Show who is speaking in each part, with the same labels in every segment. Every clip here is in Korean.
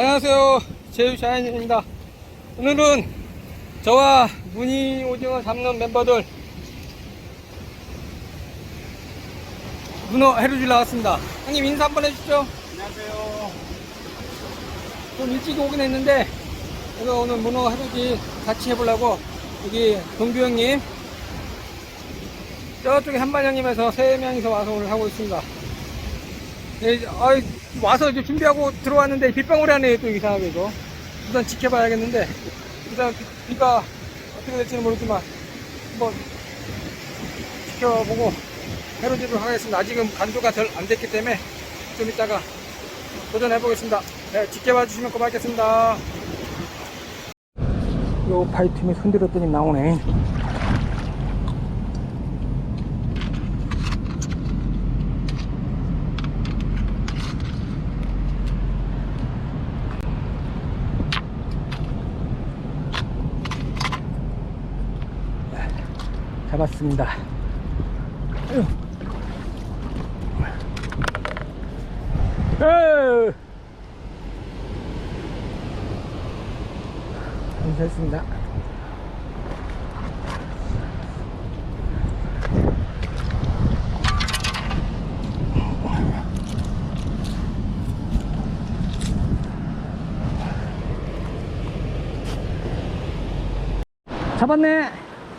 Speaker 1: 안녕하세요. 제유샤인입니다. 오늘은 저와 무늬 오징어 잡는 멤버들 문어 해루질 나왔습니다. 형님 인사 한번 해주시죠.
Speaker 2: 안녕하세요.
Speaker 1: 좀 일찍 오긴 했는데 제가 오늘 문어 해루질 같이 해보려고 여기 동규 형님 저쪽에 한반 형님에서 세 명이서 와서 오늘 하고 있습니다. 네, 아이, 와서 이제 준비하고 들어왔는데 빗방울이 하네요 또 이상하게 이거 일단 지켜봐야겠는데. 일단 비- 비가 어떻게 될지는 모르지만 한번 지켜보고 해로지를 하겠습니다. 아직은 간도가 덜 안 됐기 때문에 좀 이따가 도전해 보겠습니다. 네, 지켜봐 주시면 고맙겠습니다. 요 파이팀이 손들었더니 나오네 잡았습니다. 감사했습니다. 잡았네.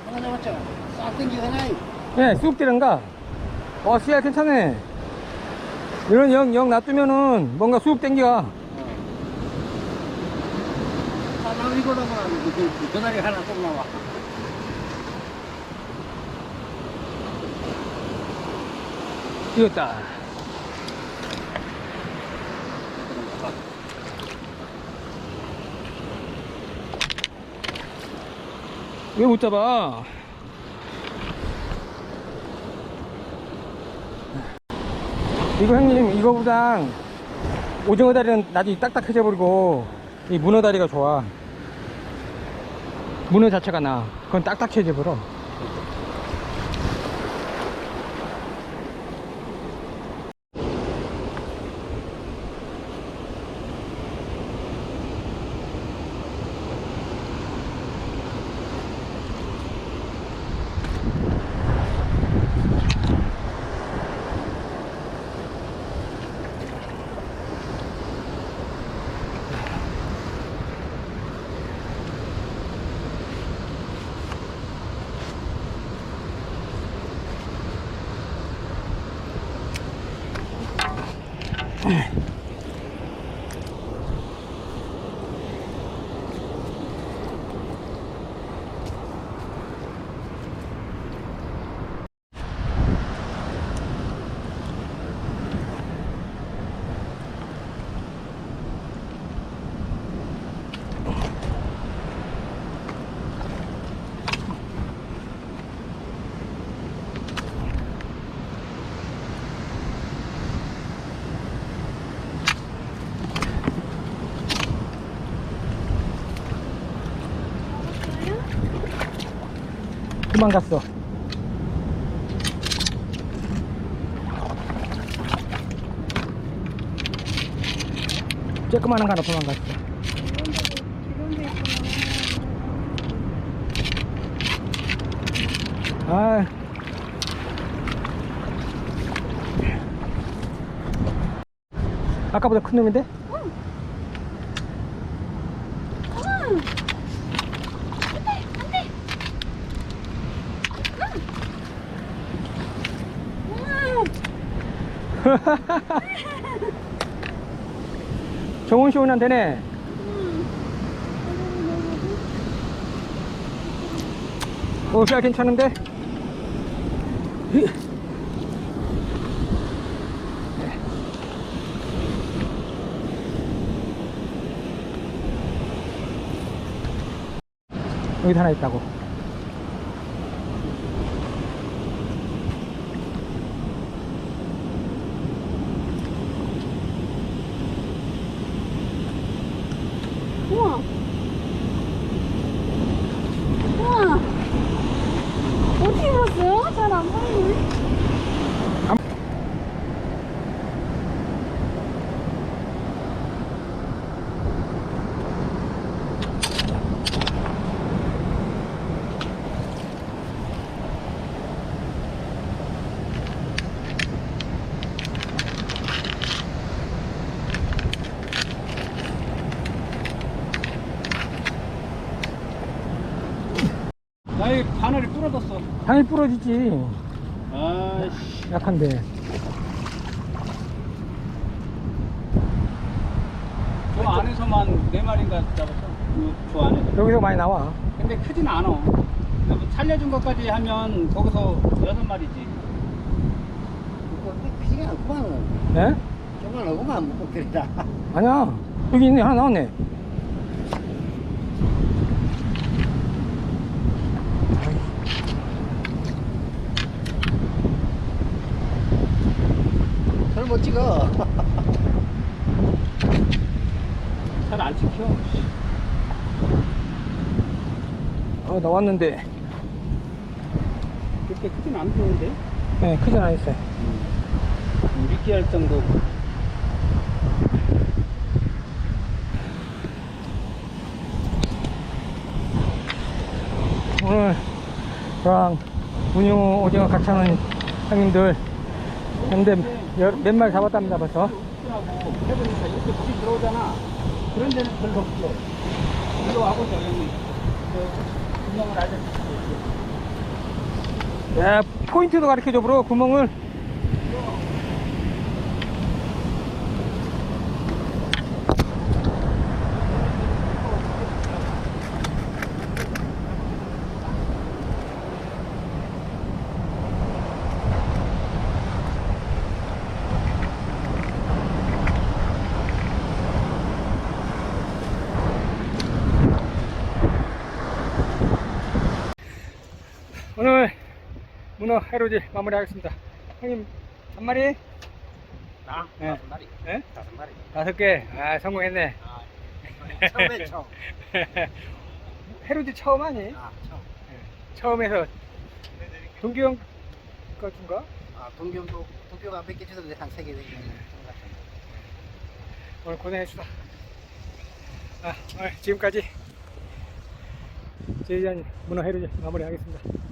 Speaker 2: 하나 잡았죠?
Speaker 1: 예, 쑥 들은가? 어, 씨야 괜찮네. 이런 영, 영 놔두면은 뭔가 쑥 땡겨.
Speaker 2: 하나 이거라고 하는데 그 전화리 하나 또 나와.
Speaker 1: 이겼다. 왜 못 잡아? 이거 형님, 이거보다 오징어 다리는 나중에 딱딱해져 버리고 이 문어 다리가 좋아. 문어 자체가 나. 그건 딱딱해져 버려. Mm-hmm. 도망갔어. 쬐끄만한 거 하나 도망갔어. 아. 아까보다 큰 놈인데? 좋은 시원한 되네. 오, 야, 괜찮은데? 히. 여기 하나 있다고.
Speaker 3: 哇
Speaker 2: 바늘이 부러졌어.
Speaker 1: 당연히 부러지지.
Speaker 2: 아이씨.
Speaker 1: 약한데.
Speaker 2: 저 안에서만 네 마리인가 잡았어. 그, 저 안에.
Speaker 1: 여기서 많이 나와.
Speaker 2: 근데 크진 않아. 그러니까 살려준 것까지 하면 거기서 여섯 마리지.
Speaker 4: 크지가 않구만.
Speaker 1: 예?
Speaker 4: 정말 너무만 못 먹겠다.
Speaker 1: 아니야. 여기 있네. 하나 나왔네.
Speaker 4: 잘못 찍어.
Speaker 2: 잘 안 찍혀.
Speaker 1: 어, 나왔는데.
Speaker 2: 그렇게 크진 않던데.
Speaker 1: 예, 크진 않았어요.
Speaker 2: 미끼 할 정도.
Speaker 1: 오늘 저랑 문용 오징어 하는 형님들 근데 몇 마리 잡았답니다 벌써. 야, 포인트도 가르쳐줘 브로 구멍을 오늘 문어 해로질 마무리하겠습니다 형님 한 마리?
Speaker 2: 나?
Speaker 1: 네.
Speaker 2: 다섯 마리.
Speaker 1: 예?
Speaker 2: 다섯 마리.
Speaker 1: 다섯 개? 아 성공했네
Speaker 2: 아,
Speaker 4: 처음에 처음.
Speaker 1: 해로질 처음 하니?
Speaker 4: 아, 처음.
Speaker 1: 처음에서 동기형 같은가?
Speaker 4: 아, 동경도, 동경가 몇개 주던데 한 세개 되게.
Speaker 1: 오늘 고생했어. 아, 오늘 지금까지 제이전 문어 해루질 마무리하겠습니다.